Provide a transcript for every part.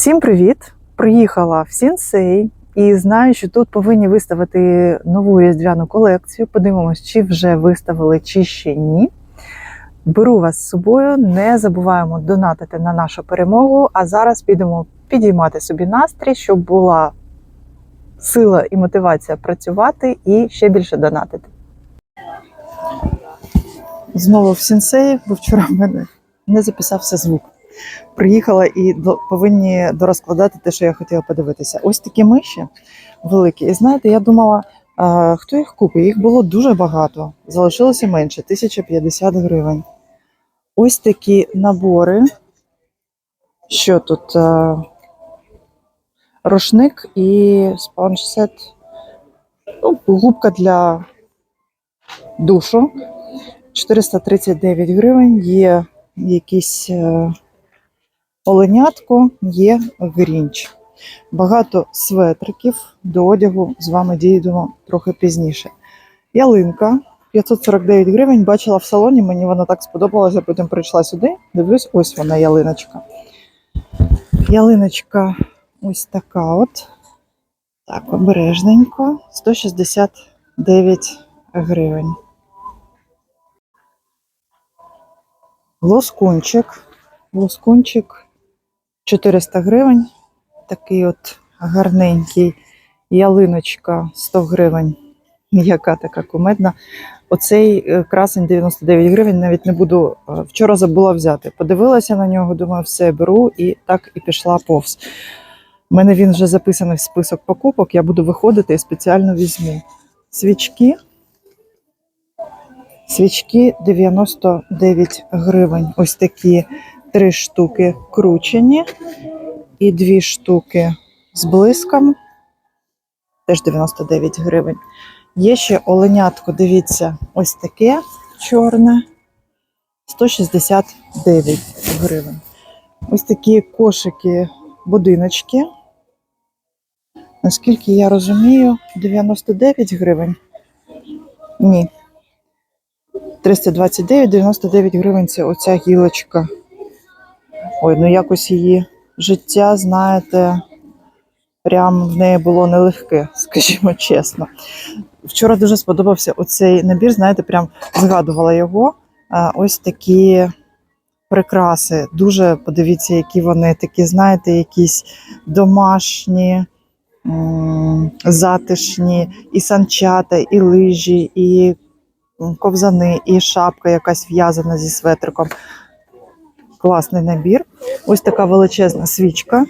Всім привіт! Приїхала в Сінсей і знаю, що тут повинні виставити нову різдвяну колекцію. Подивимось, чи вже виставили, чи ще ні. Беру вас з собою, не забуваємо донатити на нашу перемогу. А зараз підемо підіймати собі настрій, щоб була сила і мотивація працювати і ще більше донатити. Знову в Сінсеї, бо вчора в мене не записався звук. Приїхала і повинні дорозкладати те, що я хотіла подивитися. Ось такі миші великі. І знаєте, я думала, хто їх купить? Їх було дуже багато. Залишилося менше 1050 гривень. Ось такі набори. Що тут? Рушник і спонж-сет. Ну, губка для душу. 439 гривень. Є якісь. Оленятко є грінч. Багато светриків до одягу з вами дійдемо трохи пізніше. Ялинка 549 гривень. Бачила в салоні, мені вона так сподобалася, потім прийшла сюди. Дивлюсь, ось вона ялиночка. Ялиночка ось така от. Так, обережненько. 169 гривень. Лоскунчик. Лоскунчик 400 гривень. Такий от гарненький. Ялиночка 100 гривень. Яка така кумедна. Оцей е, красень 99 гривень. Навіть не буду. е, Вчора забула взяти. Подивилася на нього, думаю, все беру і так і пішла повз. У мене він вже записаний в список покупок. Я буду виходити і спеціально візьму. Свічки. Свічки 99 гривень. Ось такі три штуки кручені і дві штуки з блиском. Теж 99 гривень. Є ще оленятко, дивіться, ось таке чорне. 169 гривень. Ось такі кошики, будиночки. Наскільки я розумію, 99 гривень. Ні. 329, 99 гривень це оця гілочка. Ой, ну якось її життя, знаєте, прям в неї було нелегке, скажімо чесно. Вчора дуже сподобався оцей набір, знаєте, прям згадувала його. Ось такі прикраси. Дуже подивіться, які вони такі, знаєте, якісь домашні, затишні, і санчата, і лижі, і ковзани, і шапка якась в'язана зі светриком. Класний набір. Ось така величезна свічка. Е,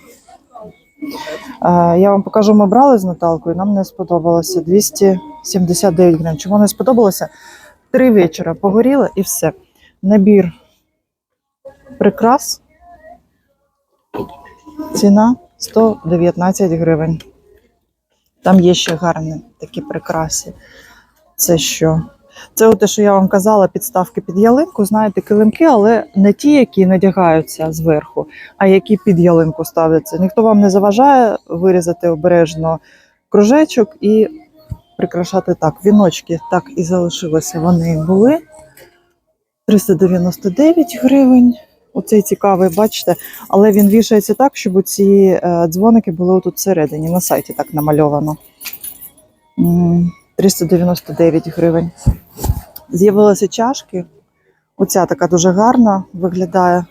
Я вам покажу, ми брали з Наталкою, нам не сподобалося 279 гривень. Чому не сподобалося? Три вечора погоріло і все. Набір прикрас. Ціна 119 гривень. Там є ще гарні такі прикраси. Це що? Це те, що я вам казала, підставки під ялинку, знаєте, килимки, але не ті, які надягаються зверху, а які під ялинку ставляться. Ніхто вам не заважає вирізати обережно кружечок і прикрашати так. Віночки так і залишилися. Вони були 399 гривень. Оцей цікавий, бачите, але він вішається так, щоб ці е, дзвоники були тут всередині. На сайті так намальовано. М, 399 гривень. З'явилися чашки. Оця така дуже гарна виглядає.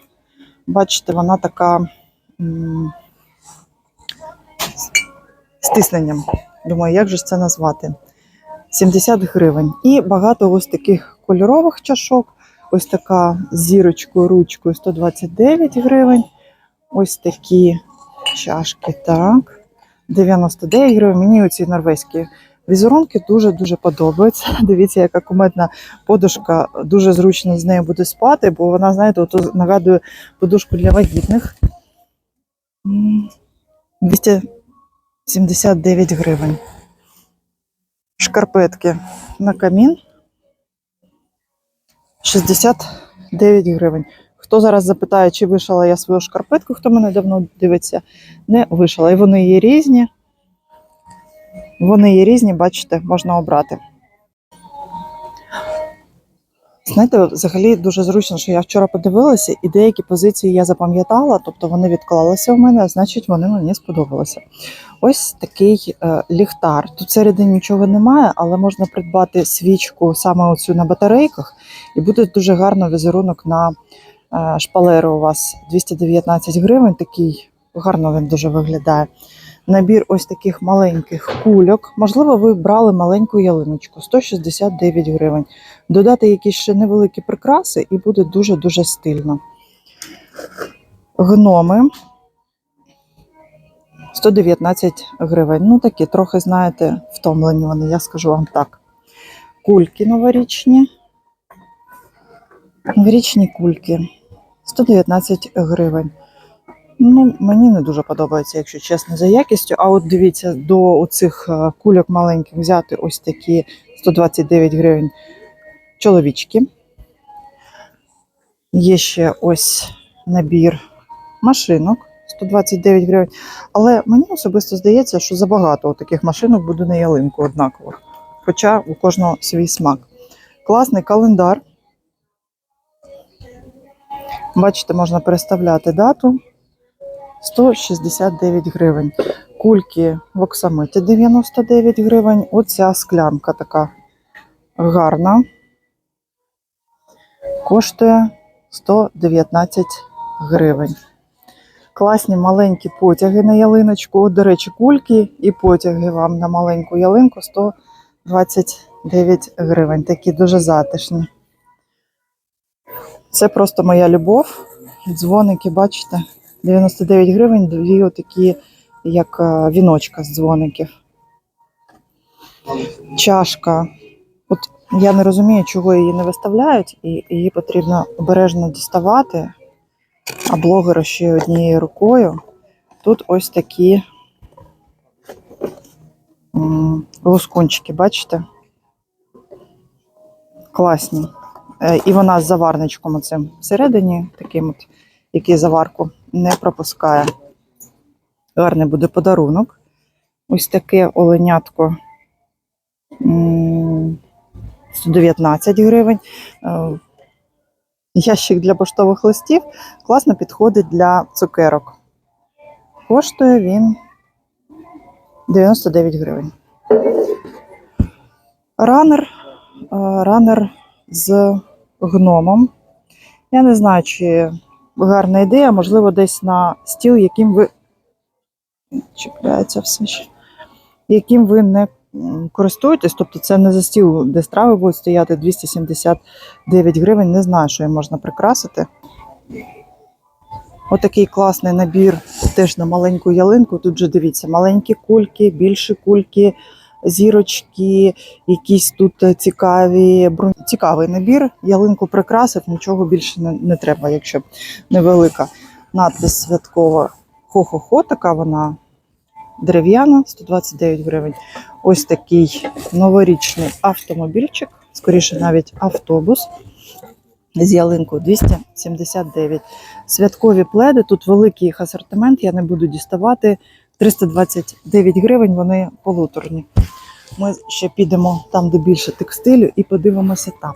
Бачите, вона така з тисненням. Думаю, як же це назвати? 70 гривень. І багато ось таких кольорових чашок. Ось така зірочкою, ручкою 129 гривень. Ось такі чашки, так. 99 гривень. Мені оці норвезькі візерунки дуже-дуже подобаються. Дивіться, яка кумедна подушка. Дуже зручно з нею буде спати, бо вона, знаєте, от нагадує подушку для вагітних. 279 гривень. Шкарпетки на камін. 69 гривень. Хто зараз запитає, чи вишила я свою шкарпетку, хто мене давно дивиться, не вишила. І вони є різні. Вони є різні, бачите, можна обрати. Знаєте, взагалі дуже зручно, що я вчора подивилася, і деякі позиції я запам'ятала, тобто вони відклалися у мене, значить, вони мені сподобалися. Ось такий е, ліхтар. Тут всередині нічого немає, але можна придбати свічку саме оцю на батарейках, і буде дуже гарно візерунок на е, шпалери у вас 219 гривень. Такий гарно він дуже виглядає. Набір ось таких маленьких кульок. Можливо, ви брали маленьку ялиночку 169 гривень. Додати якісь ще невеликі прикраси, і буде дуже-дуже стильно. Гноми 119 гривень. Ну, такі, трохи, знаєте, втомлені вони, я скажу вам так. Кульки новорічні. Новорічні кульки 119 гривень. Ну, мені не дуже подобається, якщо чесно, за якістю. А от дивіться, до оцих е, кульок маленьких взяти ось такі 129 гривень чоловічки. Є ще ось набір машинок 129 гривень. Але мені особисто здається, що забагато таких машинок буде на ялинку однакових. Хоча у кожного свій смак. Класний календар. Бачите, можна переставляти дату. 169 гривень. Кульки в оксамиті 99 гривень. Оця склянка така гарна. Коштує 119 гривень. Класні маленькі потяги на ялиночку. До речі, кульки і потяги вам на маленьку ялинку 129 гривень. Такі дуже затишні. Це просто моя любов. Дзвоники, бачите? 99 гривень, дві отакі, як е, віночка з дзвоників. Чашка. От я не розумію, чого її не виставляють, і її потрібно обережно діставати, а блогера ще однією рукою. Тут ось такі лускунчики, бачите? Класні. Е, І вона з заварничком оцим всередині, таким от, який заварку не пропускає. Гарний буде подарунок. Ось таке оленятко 119 гривень. Е, Ящик для поштових листів класно підходить для цукерок. Коштує він 99 гривень. Ранер, е, ранер з гномом. Я не знаю, чи гарна ідея, можливо, десь на стіл, яким ви чіпляється все ще, яким ви не користуєтесь, тобто це не за стіл, де страви будуть стояти 279 гривень. Не знаю, що їм можна прикрасити. Отакий класний набір теж на маленьку ялинку. Тут же дивіться, маленькі кульки, більші кульки, зірочки, якісь тут е, цікаві цікавий набір. Ялинку прикрасив, нічого більше не, не треба, якщо невелика. Надпис святкова хо-хо-хо, така вона дерев'яна, 129 гривень. Ось такий новорічний автомобільчик, скоріше навіть автобус з ялинкою 279. Святкові пледи, тут великий їх асортимент, я не буду діставати. 329 гривень, вони полуторні. Ми ще підемо там, де більше текстилю, і подивимося там.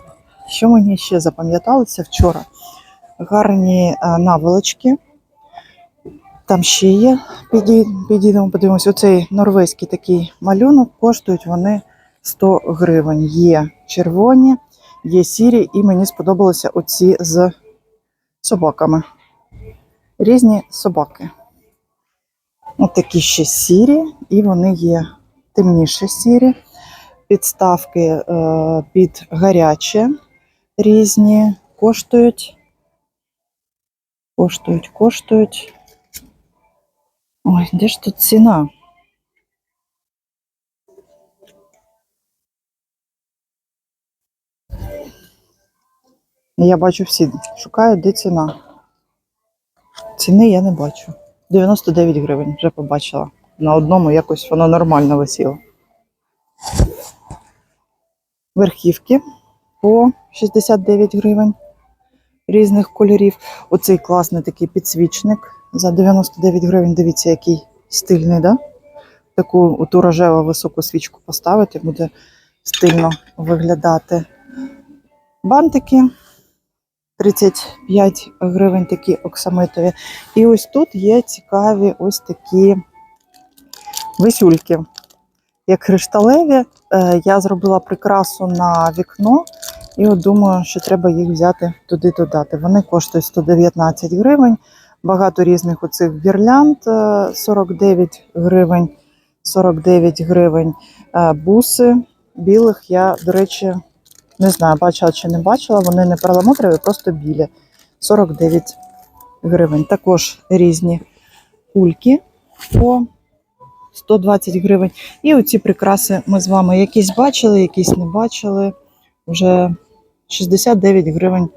Що мені ще запам'яталося вчора? Гарні е, наволочки. Там ще є. Підійдемо, подивимося. Оцей норвезький такий малюнок, коштують вони 100 гривень. Є червоні, є сірі, і мені сподобалися оці з собаками. Різні собаки. От такі ще сірі, і вони є темніше сірі. Підставки е, під гаряче різні. Коштують. Коштують, коштують. Ой, де ж тут ціна? Я бачу всі. Шукаю, де ціна. Ціни я не бачу. 99 гривень вже побачила. На одному якось воно нормально висіло. Верхівки по 69 гривень різних кольорів. Оцей класний такий підсвічник за 99 гривень. Дивіться, який стильний, да? Таку ту рожеву високу свічку поставити, буде стильно виглядати. бантики. 35 гривень такі оксамитові. І ось тут є цікаві ось такі висюльки, як кришталеві. Е, Я зробила прикрасу на вікно, і от думаю, що треба їх взяти туди додати. Вони коштують 119 гривень. Багато різних оцих гірлянд е, 49 гривень, 49 гривень. Е, Буси білих я, до речі, не знаю, бачила чи не бачила. Вони не перламутрові, просто білі. 49 гривень. Також різні кульки по 120 гривень. І оці прикраси ми з вами якісь бачили, якісь не бачили. Вже 69 гривень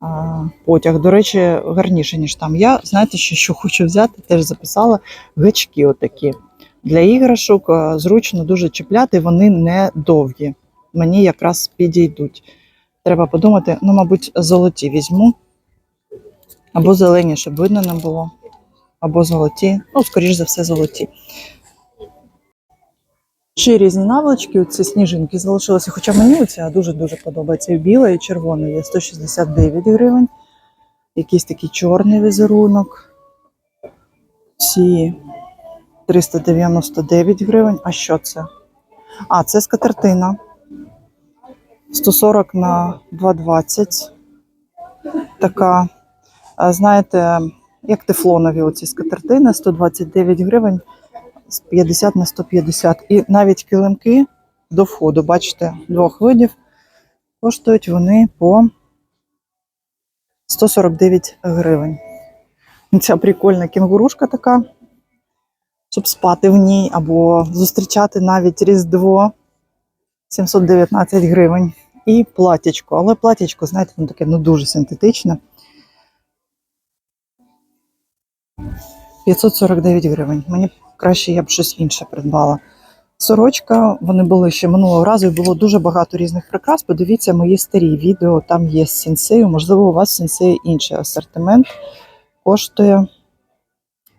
а, потяг. До речі, гарніше, ніж там. Я, знаєте, що, що хочу взяти, теж записала гачки отакі. Для іграшок зручно дуже чіпляти, вони не довгі. Мені якраз підійдуть. Треба подумати, ну, мабуть, золоті візьму. Або зелені, щоб видно не було. Або золоті. Ну, скоріш за все, золоті. Ще різні наволочки, оці сніжинки залишилися. Хоча мені оця дуже-дуже подобається. І біла, і червона є 169 гривень. Якийсь такий чорний візерунок. Ці 399 гривень. А що це? А, це скатертина. 140 на 220. Така, знаєте, як тефлонові оці скатертини, 129 гривень з 50 на 150. І навіть килимки до входу, бачите, двох видів, коштують вони по 149 гривень. Ця прикольна кінгурушка така, щоб спати в ній або зустрічати навіть Різдво 719 гривень. І платячко. Але платячко, знаєте, воно таке ну, дуже синтетичне. 549 гривень. Мені краще я б щось інше придбала. Сорочка, вони були ще минулого разу, і було дуже багато різних прикрас. Подивіться мої старі відео, там є з сінсею. Можливо, у вас сінсею інший асортимент. Коштує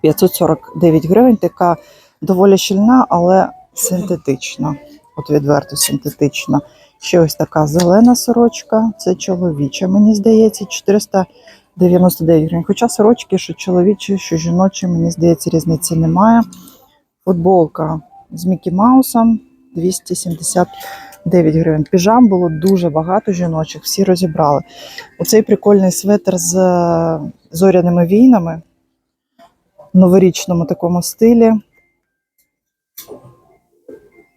549 гривень. Така доволі щільна, але синтетична. От відверто синтетична. Ще ось така зелена сорочка. Це чоловіча, мені здається, 499 гривень. Хоча сорочки, що чоловічі, що жіночі, мені здається, різниці немає. Футболка з Мікі Маусом 279 гривень. Піжам було дуже багато жіночих, всі розібрали. Оцей прикольний светр з е, зоряними війнами в новорічному такому стилі.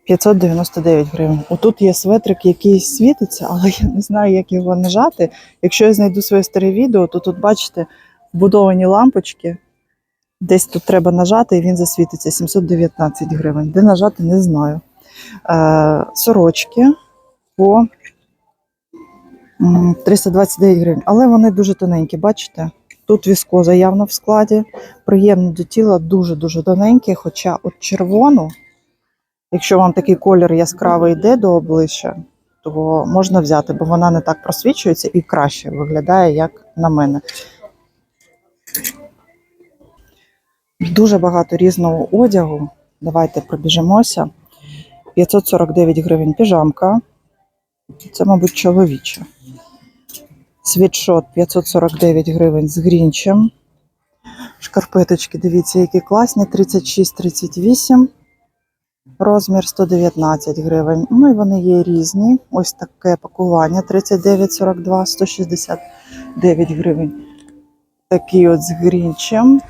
599 гривень. Отут є светрик, який світиться, але я не знаю, як його нажати. Якщо я знайду своє старе відео, то тут, бачите, вбудовані лампочки. Десь тут треба нажати, і він засвітиться 719 гривень. Де нажати, не знаю. Е, сорочки по 329 гривень. Але вони дуже тоненькі, бачите? Тут віскоза явно в складі. Приємно до тіла, дуже-дуже тоненькі, хоча от червону. Якщо вам такий колір яскравий йде до обличчя, то можна взяти, бо вона не так просвічується і краще виглядає, як на мене. Дуже багато різного одягу. Давайте пробіжимося. 549 гривень піжамка. Це, мабуть, чоловіча. Світшот 549 гривень з грінчем. Шкарпеточки, дивіться, які класні. 36-38. Розмір 119 гривень. Ну і вони є різні. Ось таке пакування 39,42, 169 гривень. Такі от з грінчем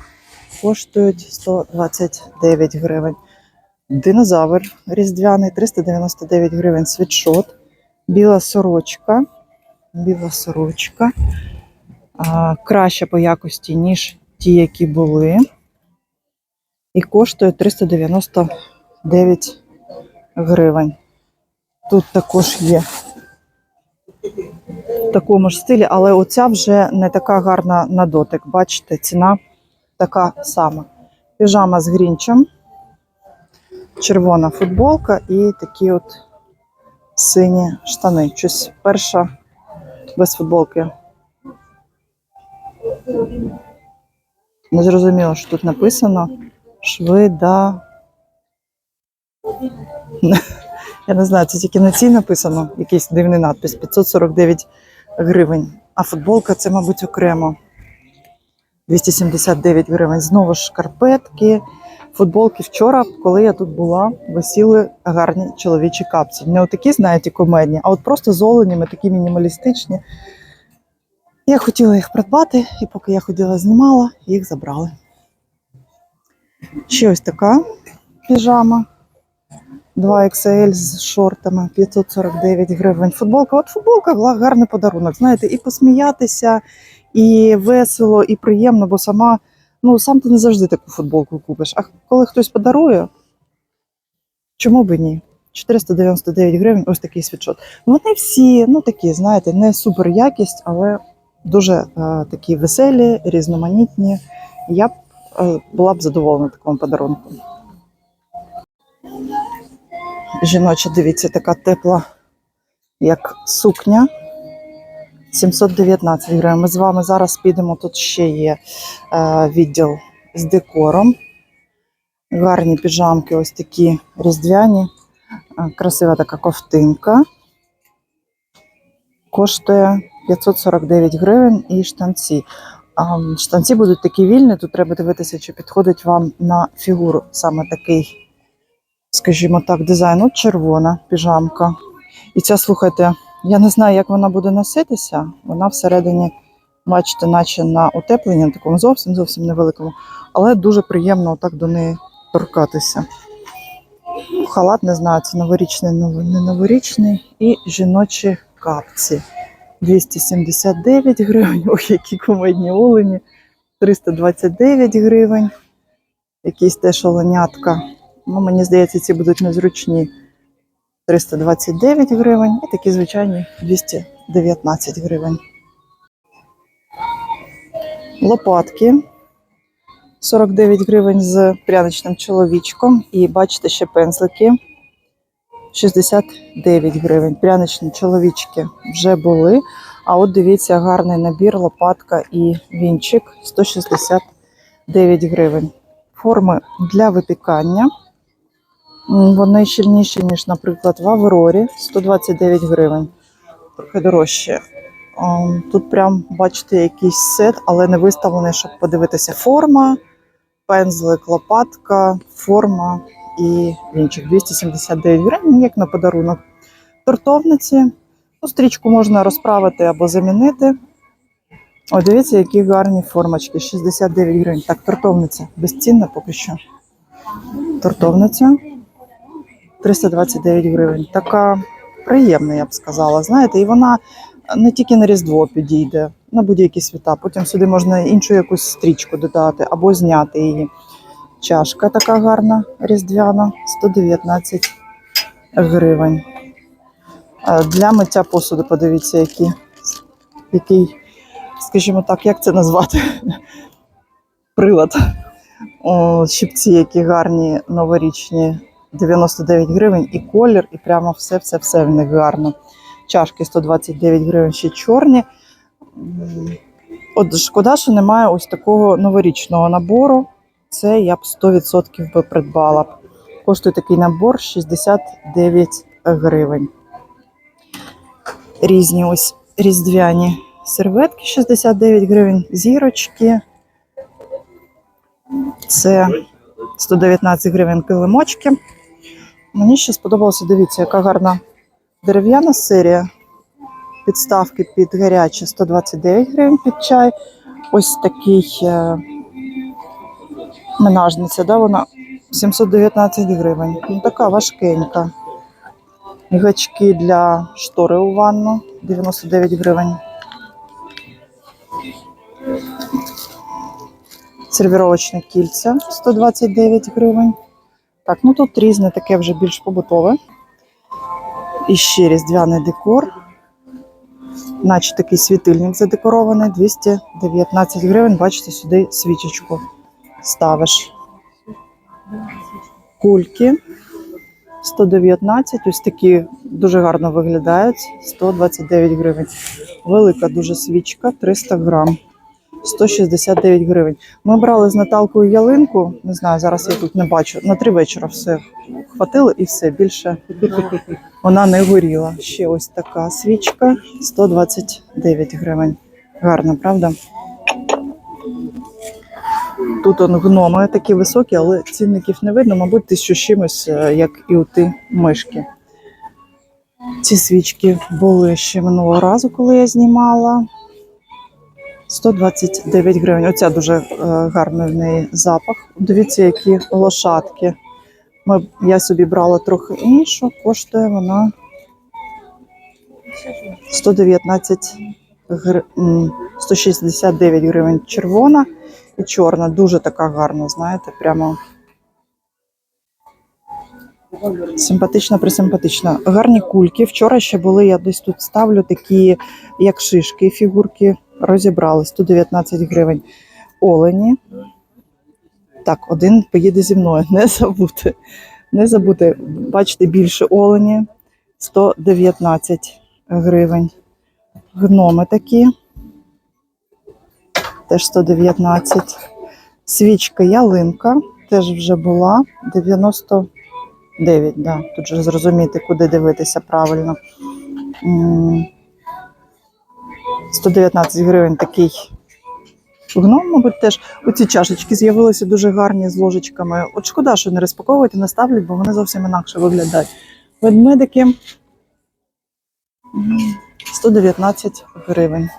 коштують 129 гривень. Динозавр різдвяний 399 гривень. Світшот. Біла сорочка. Біла сорочка. А, краща по якості, ніж ті, які були. І коштує 390 9 гривень. Тут також є в такому ж стилі, але оця вже не така гарна на дотик. Бачите, ціна така сама. Піжама з грінчем, червона футболка і такі от сині штани. Щось перша без футболки. Не зрозуміло, що тут написано. Швида. Я не знаю, це тільки на цій написано, якийсь дивний надпис 549 гривень. А футболка це, мабуть, окремо. 279 гривень. Знову ж шкарпетки, футболки. Вчора, коли я тут була, висіли гарні чоловічі капці. Не отакі, знаєте, комедні, а от просто з оленями, такі мінімалістичні. Я хотіла їх придбати, і поки я ходила, знімала, їх забрали. Ще ось така піжама. 2XL з шортами 549 гривень. Футболка. От футболка гла- гарний подарунок. Знаєте, і посміятися, і весело, і приємно, бо сама, ну сам ти не завжди таку футболку купиш. А коли хтось подарує, чому би ні? 499 гривень, ось такий світшот. Вони всі, ну такі, знаєте, не супер якість, але дуже е, такі веселі, різноманітні. Я б е, була б задоволена такому подарунку. Жіноча, дивіться, така тепла, як сукня. 719 гривень. Ми з вами зараз підемо. Тут ще є е, відділ з декором. Гарні піжамки, ось такі різдвяні. Е, Красива така ковтинка. Коштує 549 гривень і штанці. Штанці будуть такі вільні, тут треба дивитися, чи підходить вам на фігуру саме такий, скажімо так, дизайн. Червона піжамка. І ця, слухайте, я не знаю, як вона буде носитися. Вона всередині, бачите, наче на утепленні, на такому зовсім зовсім невеликому, але дуже приємно отак до неї торкатися. Халат, не знаю, це новорічний, нов- не новорічний. І жіночі капці. 279 гривень. Ой, які кумедні олені. 329 гривень. Якісь теж оленятка. Ну, мені здається, ці будуть незручні. 329 гривень і такі звичайні 219 гривень. Лопатки 49 гривень з пряничним чоловічком. І бачите, ще пензлики 69 гривень. Пряничні чоловічки вже були. А от дивіться, гарний набір, лопатка і вінчик 169 гривень. Форми для випікання. Вони щільніші, ніж, наприклад, в Аврорі 129 гривень. Трохи дорожче. Ем, Тут прям, бачите, якийсь сет, але не виставлений, щоб подивитися. Форма, пензлик, лопатка, форма і вінчик 279 гривень, як на подарунок. Тортовниці. Ну, стрічку можна розправити або замінити. О, дивіться, які гарні формочки. 69 гривень. Так, тортовниця безцінна поки що. Тортовниця. 329 гривень. Така приємна, я б сказала. Знаєте, і вона не тільки на Різдво підійде, на будь-які свята. Потім сюди можна іншу якусь стрічку додати або зняти її. Чашка така гарна, різдвяна, 119 гривень. Е, Для миття посуду, подивіться, які, який, скажімо так, як це назвати? Прилад. О, щипці, які гарні, новорічні, 99 гривень, і колір, і прямо все-все-все в них гарно. Чашки 129 гривень, ще чорні. От шкода, що немає ось такого новорічного набору. Це я б 100% би придбала. Коштує такий набор 69 гривень. Різні ось різдвяні серветки 69 гривень, зірочки. Це 119 гривень килимочки. Мені ще сподобалося, дивіться, яка гарна дерев'яна серія. Підставки під гаряче 129 гривень під чай. Ось такий е, менажниця, да, вона 719 гривень. Ну, така важкенька. Гачки для штори у ванну 99 гривень. Сервіровочне кільця 129 гривень. Так, ну тут різне таке вже більш побутове. І ще різдвяний декор. Наче такий світильник задекорований, 219 гривень. Бачите, сюди свічечку ставиш. Кульки 119, ось такі дуже гарно виглядають. 129 гривень. Велика дуже свічка, 300 грам. 169 гривень. Ми брали з Наталкою ялинку, не знаю, зараз я тут не бачу. На три вечора все хватило і все більше вона не горіла. Ще ось така свічка 129 гривень. Гарно, правда? Тут он гноми такі високі, але цінників не видно, мабуть, тисячу з чимось, е, як і у ти мишки. Ці свічки були ще минулого разу, коли я знімала. 129 гривень. Оця дуже е, гарний в неї запах. Дивіться, які лошадки. Ми, я собі брала трохи іншу, коштує вона 119 гр... м, 169 гривень червона і чорна. Дуже така гарна, знаєте, прямо симпатична, присимпатична. Гарні кульки. Вчора ще були, я десь тут ставлю такі, як шишки, фігурки розібрали 119 гривень. Олені. Так, один поїде зі мною, не забути. Не забути. Бачите, більше олені 119 гривень. Гноми такі. Теж 119. Свічка ялинка теж вже була 99. Да. Тут же зрозуміти, куди дивитися правильно. 119 гривень такий гном, мабуть, теж. Оці чашечки з'явилися дуже гарні з ложечками. От шкода, що не розпаковують і не ставлять, бо вони зовсім інакше виглядають. Ведмедики 119 гривень.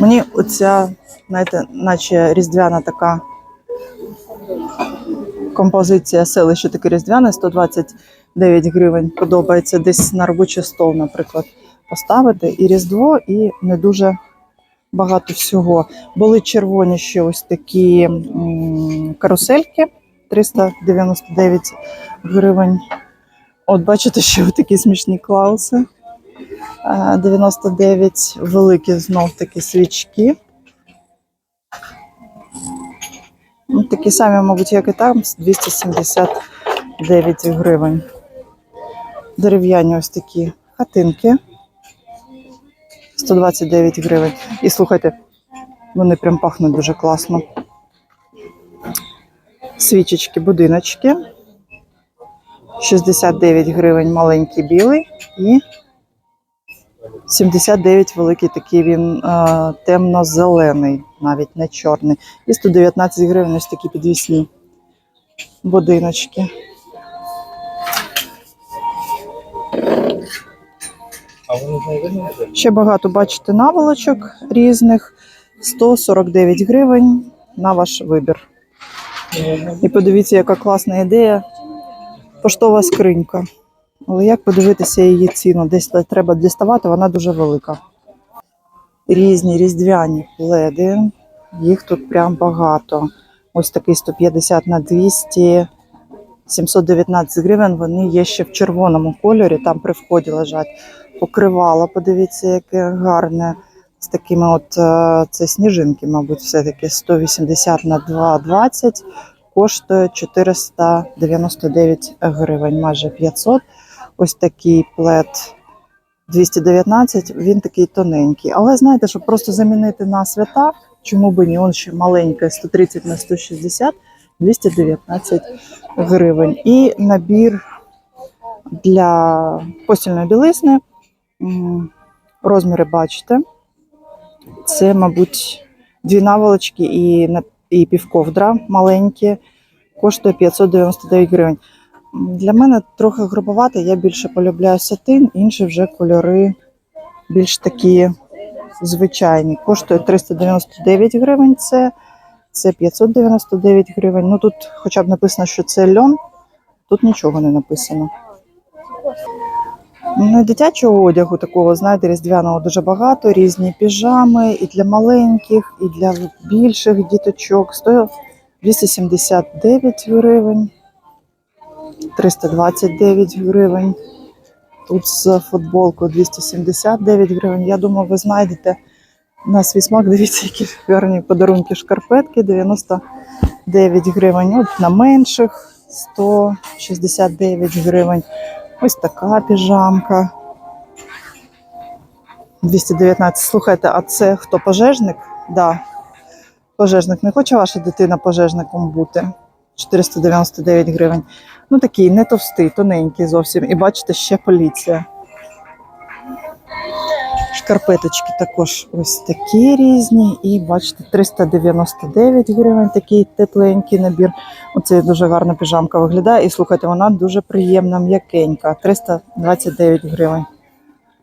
Мені оця, знаєте, наче різдвяна така композиція селище таке різдвяне, 129 гривень. Подобається десь на робочий стол, наприклад, поставити. І Різдво, і не дуже багато всього. Були червоні ще ось такі карусельки 399 гривень. От бачите, що такі смішні клауси. Е, 99 великі знов такі свічки. Ну, Такі самі, мабуть, як і там, 279 гривень. Дерев'яні ось такі хатинки. 129 гривень. І слухайте, вони прям пахнуть дуже класно. Свічечки, будиночки. 69 гривень маленький білий і 79 великий такий він е, темно-зелений, навіть не чорний. І 119 гривень ось такі підвісні будиночки. Ще багато бачите наволочок різних. 149 гривень на ваш вибір. І подивіться, яка класна ідея. Поштова скринька. Але як подивитися її ціну? Десь треба діставати, вона дуже велика. Різні різдвяні пледи. Їх тут прям багато. Ось такий 150 на 200, 719 гривень. Вони є ще в червоному кольорі, там при вході лежать. Покривало, подивіться, яке гарне. З такими от е, це сніжинки, мабуть, все-таки 180 на 2,20 коштує 499 гривень, майже 500. Ось такий плед 219, він такий тоненький. Але знаєте, щоб просто замінити на свята, чому би ні, он ще маленька, 130 на 160, 219 гривень. І набір для постільної білизни. Розміри бачите. Це, мабуть, дві наволочки і, і півковдра маленькі. Коштує 599 гривень. Для мене трохи грубовато, я більше полюбляю сатин, інші вже кольори більш такі звичайні. Коштує 399 гривень. Це, це 599 гривень. Ну тут хоча б написано, що це льон, тут нічого не написано. Ну, дитячого одягу такого, знаєте, різдвяного дуже багато, різні піжами і для маленьких, і для більших діточок. Стоїть 279 гривень, 329 гривень. Тут з футболкою 279 гривень. Я думаю, ви знайдете на свій смак. Дивіться, які гарні подарунки шкарпетки 99 гривень. От на менших 169 гривень. Ось така піжамка. 219. Слухайте, а це хто пожежник? Да. Пожежник. Не хоче ваша дитина пожежником бути? 499 гривень. Ну такий, не товстий, тоненький зовсім. І бачите, ще поліція. Шкарпеточки також ось такі різні. І бачите, 399 гривень, такий тепленький набір. Оце дуже гарна піжамка виглядає. І слухайте, вона дуже приємна, м'якенька. 329 гривень.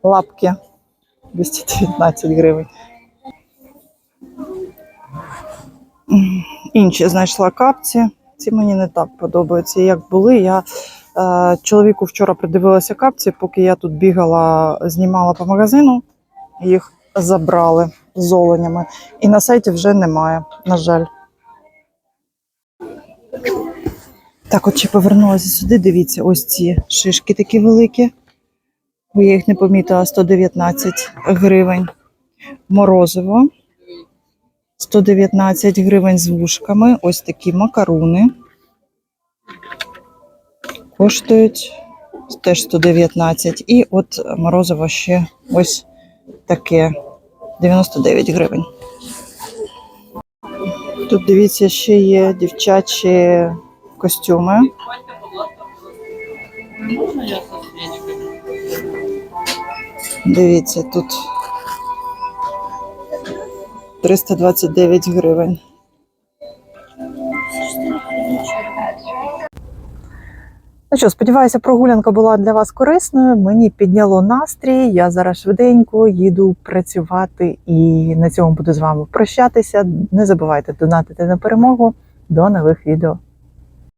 Лапки 219 гривень. Інші знайшла капці. Ці мені не так подобаються. Як були, я е, чоловіку вчора придивилася капці, поки я тут бігала, знімала по магазину, їх забрали з оленями. І на сайті вже немає, на жаль. Так, от ще повернулася сюди. Дивіться, ось ці шишки такі великі. Бо я їх не помітила 119 гривень. Морозиво. 119 гривень з вушками. Ось такі макаруни. Коштують теж 119. І от морозиво ще ось таке 99 гривень. Тут дивіться, ще є дівчачі костюми. Дивіться, тут 329 гривень. Ну що, сподіваюся, прогулянка була для вас корисною. Мені підняло настрій. Я зараз швиденько їду працювати і на цьому буду з вами прощатися. Не забувайте донатити на перемогу. До нових відео.